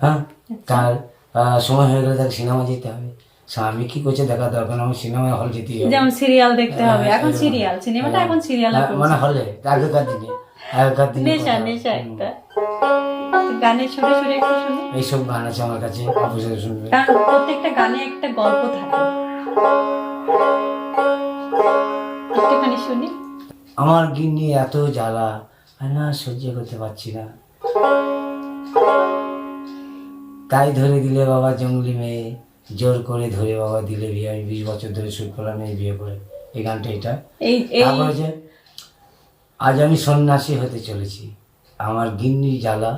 হ্যাঁ? তার সময় হয়ে গেলে তাকে সিনেমা যেতে হবে। স্বামী কি করছে দেখা দরকার আমার সিনেমা হল যেতেই হবে। যেমন সিরিয়াল দেখতে হবে এখন সিরিয়াল সিনেমাটা এখন সিরিয়াল হ্যাঁ, মানে হলে আগেকার দিনে আগেকার দিনে নেশা নেশা একটা। গানের সুরে সুরে একটু শুনি। এইসব গান আছে আমার কাছে অবশ্যই শুনবে। কারণ প্রত্যেকটা গানে একটা গল্প থাকে। একটুখানি শুনি। আমার গিন্নি এত জ্বালা আমি না সহ্য করতে পারছি না। তাই ধরে দিলে বাবা জঙ্গলি মেয়ে জোর করে ধরে বাবা দিলে বিয়ে আমি বিশ বছর ধরে শুট করলাম এই বিয়ে করে। এই গানটা এটা। যে আজ আমি সন্ন্যাসী হতে চলেছি। আমার গিন্নি জ্বালা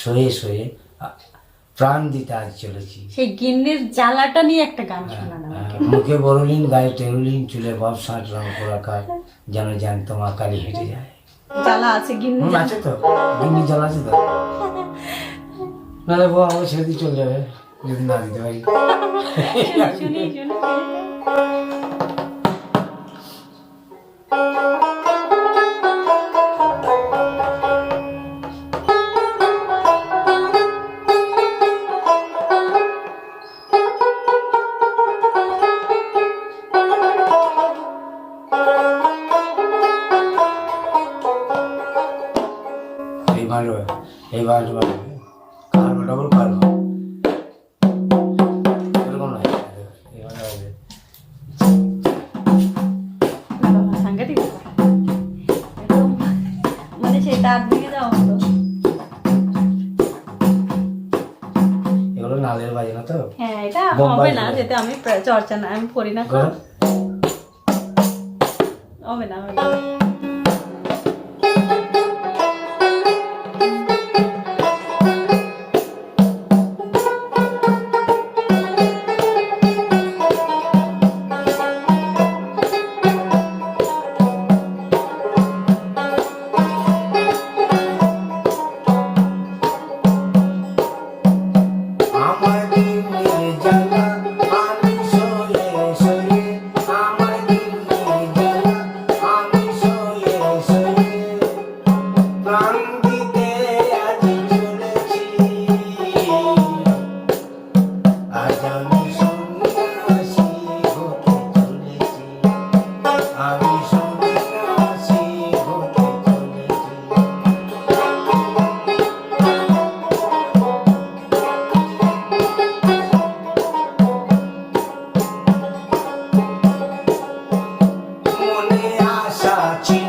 সয়ে সয়ে প্রাণ দিতে আজ চলেছি। সেই গিন্নির জ্বালাটা নিয়ে একটা গান শোনান আমাকে। মুখে বড়লিন গায়ে টেরুলিন চুলে বব ষাট রং করাকার যেন জ্যান্ত মা কালী হেঁটে যায়। জ্বালা আছে গিন্নি আছে তো। গিন্নি জল আছে তো? নাহলে বউ আমার ছেড়ে দিয়ে চলে যাবে। যদি না দিতে পারি। শুনি শুনি এই ভালো এই ভালো ভালো কারও ডবল এরকম নয় এই হবে সাংঘাতিক। মানে সেই তার দিকে যাওয়া হতো এগুলো নালের বাজনা তো? হ্যাঁ এটা হবে না। যেতে আমি চর্চা না আমি করি না করো। হবে না হবে না। parte.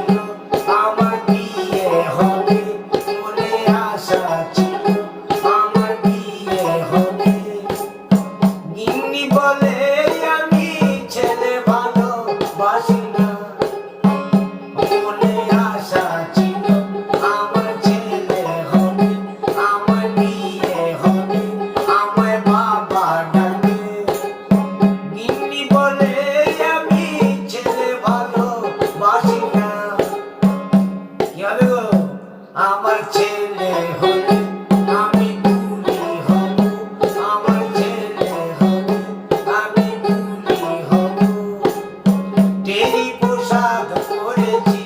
সাধ করেছি।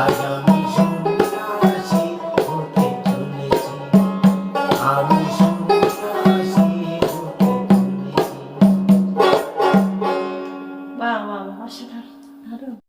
আজ আমি সন্ন্যাসী হতে চলেছি। আমি সন্ন্যাসী হতে চলেছি। বাহ বাহ অসাধারণ।